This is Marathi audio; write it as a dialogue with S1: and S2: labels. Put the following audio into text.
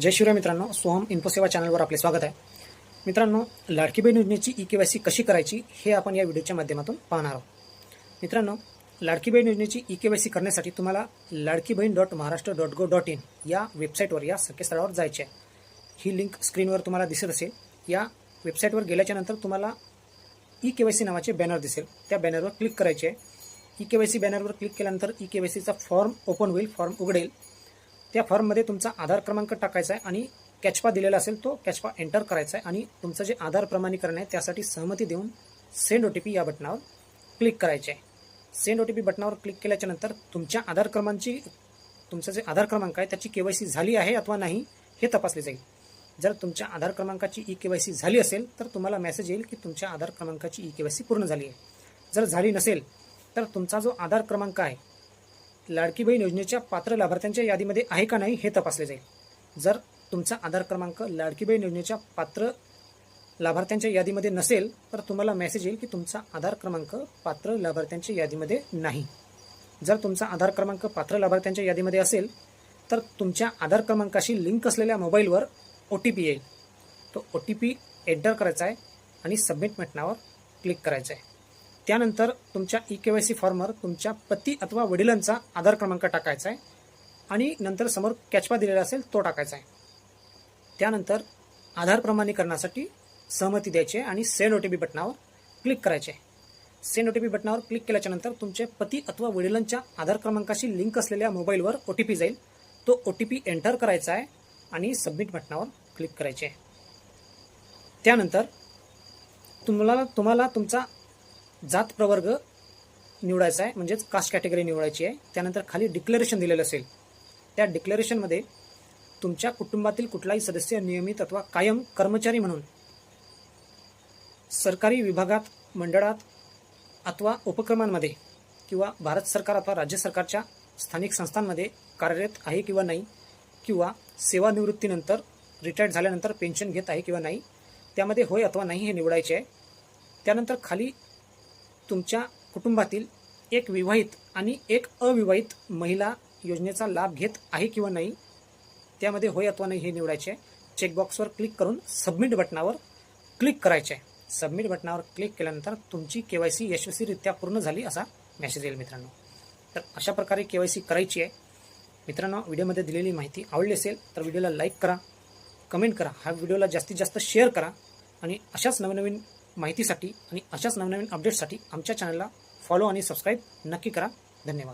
S1: जय शिवराय मित्रांनो सोहम इन्फोसेवा चॅनलवर आपले स्वागत आहे. मित्रांनो लाडकी बहीण योजनेची ई के वाय सी कशी करायची हे आपण या व्हिडिओच्या माध्यमातून पाहणार आहोत. मित्रांनो लाडकी बहीण योजनेची ई के वाय सी करण्यासाठी तुम्हाला Ladki Bahin dot Maharashtra dot gov dot in या वेबसाईटवर या संकेतस्थळावर जायचे आहे. ही लिंक स्क्रीनवर तुम्हाला दिसत असेल. या वेबसाईटवर गेल्याच्यानंतर तुम्हाला ई के वाय सी नावाचे बॅनर दिसेल. त्या बॅनरवर क्लिक करायचे आहे. ई के वाय सी बॅनरवर क्लिक केल्यानंतर ई के वाय सीचा फॉर्म ओपन होईल फॉर्म उघडेल. त्या फॉर्ममध्ये तुमचा आधार क्रमांक टाकायचा आहे आणि कॅचपा दिलेला असेल तो कॅचपा एंटर करायचा आहे आणि तुमचं जे आधार प्रमाणीकरण आहे त्यासाठी सहमती देऊन सेंड ओ टी पी या बटनावर क्लिक करायचे आहे. सेंड ओ टी पी बटनावर क्लिक केल्याच्यानंतर तुमच्या आधार क्रमांची तुमचं जे आधार क्रमांक आहे त्याची के वाय सी झाली आहे अथवा नाही हे तपासले जाईल. जर तुमच्या आधार क्रमांकाची ई के वाय सी झाली असेल तर तुम्हाला मेसेज येईल की तुमच्या आधार क्रमांकाची ई के वाय सी पूर्ण झाली आहे. जर झाली नसेल तर तुमचा जो आधार क्रमांक आहे लाडकी बहीण योजनेच्या पात्र लाभार्थ्यांच्या यादीमध्ये आहे का नाही हे तपासले जाईल. जर तुमचा आधार क्रमांक लाडकी बहीण योजनेच्या पात्र लाभार्थ्यांच्या यादीमध्ये नसेल तर तुम्हाला मेसेज येईल की तुमचा आधार क्रमांक पात्र लाभार्थ्यांच्या यादीमध्ये नाही. जर तुमचा आधार क्रमांक पात्र लाभार्थ्यांच्या यादीमध्ये असेल तर तुमच्या आधार क्रमांकाशी लिंक असलेल्या मोबाईलवर ओ टी पी येईल. तो ओ टी पी एंटर करायचा आहे आणि सबमिट बटनावर क्लिक करायचं आहे. त्यानंतर तुमच्या ई के वाय सी फॉर्मवर तुमच्या पती अथवा वडिलांचा आधार क्रमांक टाकायचा आहे आणि नंतर समोर कॅचपा दिलेला असेल तो टाकायचा आहे. त्यानंतर आधार प्रमाणीकरणासाठी सहमती द्यायची आहे आणि सेंड ओ टी पी बटनावर क्लिक करायचे आहे. सेंड ओ टी पी बटनावर क्लिक केल्याच्यानंतर तुमचे पती अथवा वडिलांच्या आधार क्रमांकाशी लिंक असलेल्या मोबाईलवर ओ टी पी जाईल. तो ओ टी पी एंटर करायचा आहे आणि सबमिट बटनावर क्लिक करायचे आहे. त्यानंतर तुम्हाला तुम्हाला तुमचा जात प्रवर्ग निवडायचा आहे म्हणजेच कास्ट कॅटेगरी निवडायची आहे. त्यानंतर खाली डिक्लेरेशन दिलेलं असेल. त्या डिक्लेरेशनमध्ये तुमच्या कुटुंबातील कुठलाही सदस्य नियमित अथवा कायम कर्मचारी म्हणून सरकारी विभागात मंडळात अथवा उपक्रमांमध्ये किंवा भारत सरकार अथवा राज्य सरकारच्या स्थानिक संस्थांमध्ये कार्यरत आहे किंवा नाही किंवा सेवानिवृत्तीनंतर रिटायर्ड झाल्यानंतर पेन्शन घेत आहे किंवा नाही त्यामध्ये होय अथवा नाही हे निवडायचे आहे. त्यानंतर खाली तुमच्या कुटुंबातील एक विवाहित आणि एक अविवाहित महिला योजनेचा लाभ घेत आहे किंवा नाही त्यामध्ये होय अथवा नाही हे निवडायचे आहे चेकबॉक्सवर क्लिक करून सबमिट बटनावर क्लिक करायचे. आहे सबमिट बटनावर क्लिक केल्यानंतर तुमची के वाय सी यशस्वीरित्या पूर्ण झाली असा मेसेज येईल मित्रांनो. तर अशा प्रकारे के वाय सी करायची आहे. मित्रांनो व्हिडिओमध्ये दिलेली माहिती आवडली असेल तर व्हिडिओला लाईक करा कमेंट करा हा व्हिडिओला जास्तीत जास्त शेअर करा आणि अशाच नवनवीन माहितीसाठी आणि अशाच नवनवीन अपडेट्ससाठी आमच्या चॅनलला फॉलो आणि सबस्क्राईब नक्की करा. धन्यवाद.